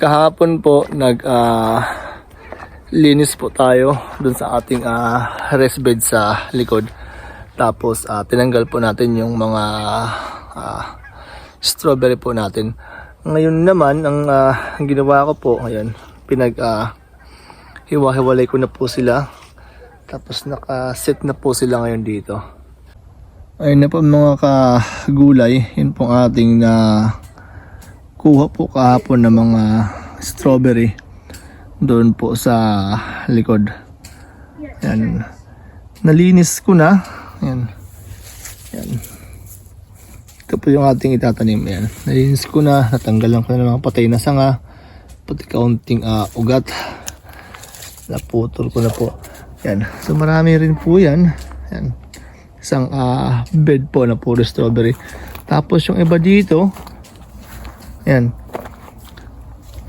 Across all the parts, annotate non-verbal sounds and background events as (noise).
kahapon po nag ah, linis po tayo dun sa ating ah, rest bed sa likod. Tapos ah, tinanggal po natin yung mga ah, strawberry po natin. Ngayon naman ang ah, ang ginawa ko po, ayan, pinag ah, hiwa-hiwalay ko na po sila. Tapos naka-set na po sila ngayon dito. Ayun na po mga kagulay, yun pong ating na kuha po kahapon ng mga strawberry doon po sa likod. Yan. Nalinis ko na. Yan. Yan. Ito po yung ating itatanim. Yan. Nalinis ko na. Natanggalan ko na ng mga patay na sanga. Pati kaunting ah, ugat. Naputol ko na po. Yan. So marami rin po yan. Yan. Isang ah, bed po na puro strawberry. Tapos yung iba dito, yan.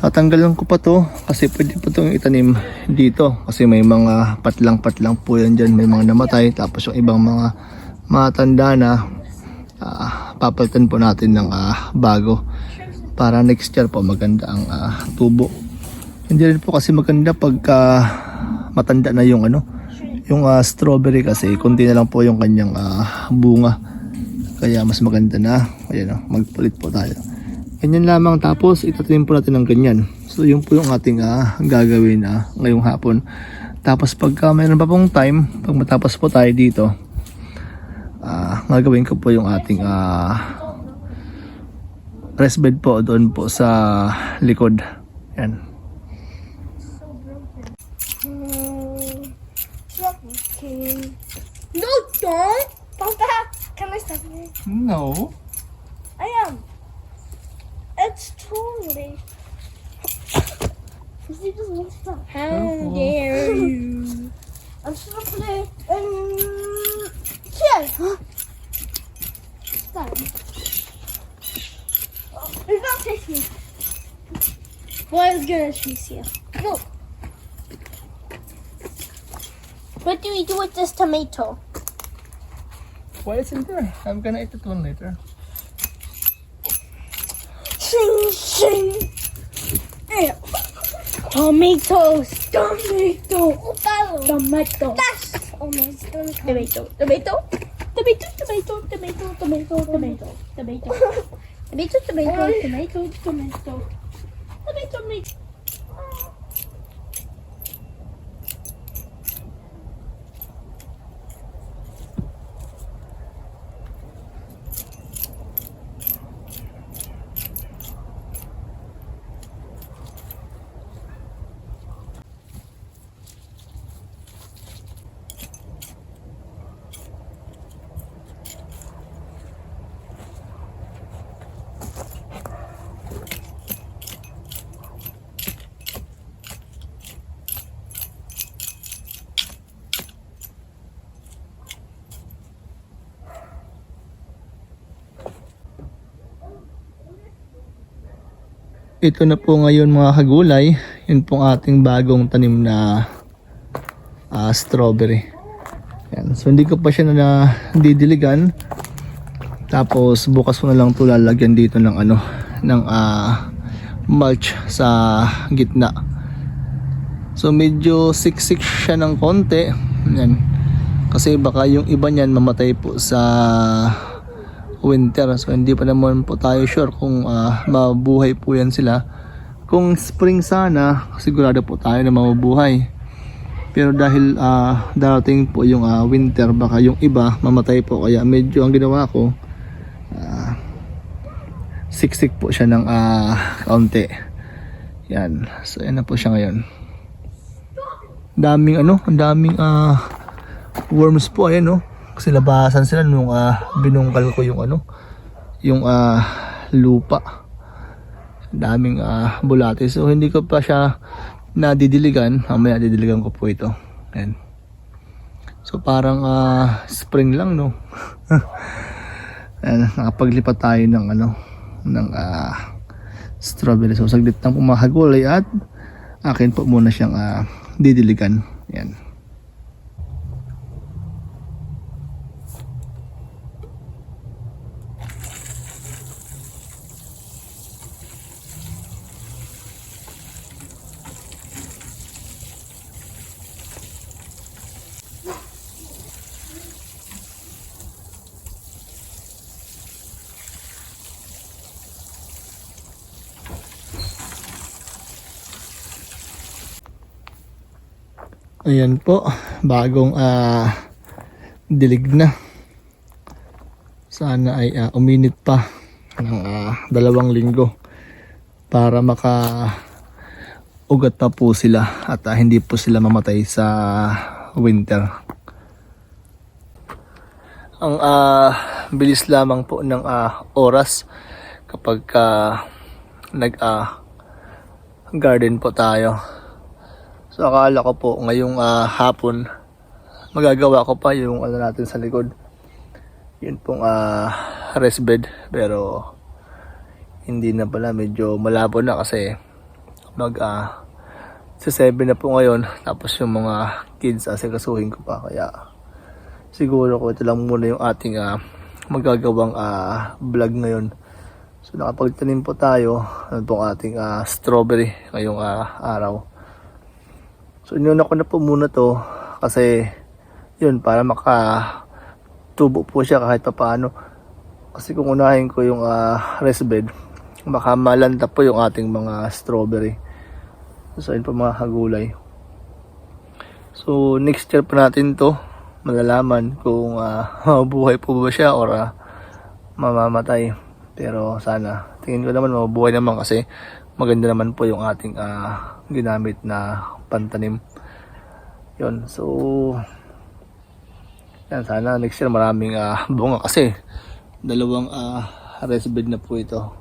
Tatanggalan ko pa to kasi pwede pa itong itanim dito kasi may mga patlang-patlang po yan dyan. May mga namatay tapos yung ibang mga matanda na ah, papalitan po natin ng ah, bago para next year po maganda ang ah, tubo. Hindi rin po kasi maganda pagka matanda na yung ano, yung ah, strawberry kasi kunti na lang po yung kanyang ah, bunga. Kaya mas maganda na. Ayan o, magpalit po tayo. Ganyan lamang tapos itatanim po natin ng ganyan. So yun po yung ating ah, gagawin ah, ngayong hapon. Tapos pagka mayroon pa pong time, pag matapos po tayo dito, ah, gagawin ko po yung ating ah, rest bed po doon po sa likod. Yan. No, don't! Papa, can I stop you? No. How Careful. dare (laughs) you? I'm just gonna play. Um, here. (gasps) Stop. Oh, he's gonna chase me. Boy is gonna chase you. Go. What do we do with this tomato? Why is in there? I'm gonna eat it one later. Shing, shing. Tomatoes. Tomato. Tomato. That's almost done. Tomato. Tomato. Tomato. Tomato. Tomato. Tomato. Tomato. Tomato. Tomato. Tomato. Tomato. (laughs) Tomato. Tomato. Tomato. Ito na po ngayon mga kagulay. Yun pong ating bagong tanim na ah, strawberry. Yan. So hindi ko pa siya na didiligan. Tapos bukas ko na lang ito lalagyan dito ng ano ng ah, mulch sa gitna. So medyo siksik siya ng konti. Yan. Kasi baka yung iba niyan mamatay po sa winter. So hindi pa naman po tayo sure kung ah, mabuhay po yan sila. Kung spring sana, sigurado po tayo na mabubuhay. Pero dahil ah, darating po yung ah, winter, baka yung iba mamatay po. Kaya medyo ang ginawa ko, ah, siksik po siya ng ah, kaunti. Yan. So yan na po siya ngayon. Daming ano, ang daming ah, worms po ayan no. Kasi labasan sila nung ah, binungkal ko yung ano, yung ah, lupa. Daming ah, bulate. So hindi ko pa siya nadidiligan. Mamaya didiligan ko po ito. Ayan. So parang ah, spring lang no. (laughs) Ayan, nakapaglipat tayo ng ano, ng ah, strawberry. So saglit lang pumahagulay at akin po muna siyang ah, didiligan. Yan. Ayan po, bagong ah, dilig na. Sana ay ah, uminit pa ng ah, dalawang linggo para maka ugat pa po sila at ah, hindi po sila mamatay sa winter. Ang ah, bilis lamang po ng ah, oras kapag ka nag ah, garden po tayo. So akala ko po ngayong ah, hapon magagawa ko pa yung ano natin sa likod. Yun pong ah, rest bed pero hindi na pala medyo malabo na kasi mag ah, sa 7 na po ngayon tapos yung mga kids asikasuhin ko pa kaya siguro ko ito lang muna yung ating ah, magagawang ah, vlog ngayon. So nakapagtanim po tayo ng pong ating ah, strawberry ngayong ah, araw. So inuna ko na po muna to kasi yun para maka tubo po siya kahit pa paano. Kasi kung unahin ko yung ah, rest bed, baka malanta po yung ating mga strawberry. So yun po mga kagulay. So next year pa natin to malalaman kung ah, (laughs) mabuhay po ba siya or ah, mamamatay. Pero sana tingin ko naman mabuhay naman kasi maganda naman po yung ating ah, ginamit na pantanim. Yun, so yan, sana next year maraming ah, bunga kasi dalawang ah, rest bed na po ito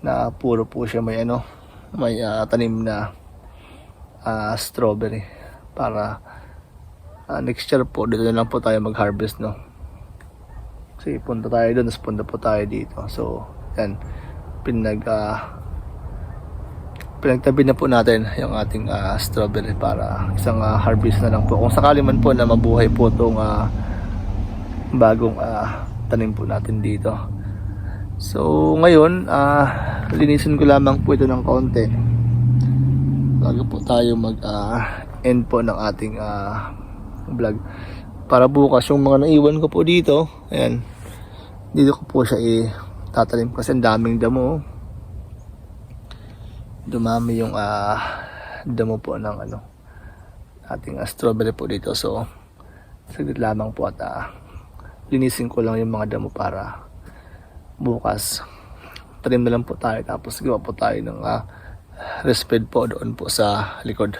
na puro po siya may ano may ah, tanim na ah, strawberry para ah, next year po dito na lang po tayo mag-harvest no kasi punta tayo doon tapos punta po tayo dito so yan pinag ah, pinagtabi na po natin yung ating ah, strawberry para isang ah, harvest na lang po. Kung sakali man po na mabuhay po itong ah, bagong ah, tanim po natin dito. So ngayon ah, linisin ko lamang po ito ng kaunti. Bago po tayo mag ah, end po ng ating ah, vlog. Para bukas yung mga naiwan ko po dito ayan dito ko po siya i-tatanim kasi ang daming damo oh. Dumami yung ah, damo po ng ano ating ah, strawberry po dito. So saglit lamang po at ah, linisin ko lang yung mga damo para bukas trim na lang po tayo tapos gawa po tayo ng uh, bed po doon po sa likod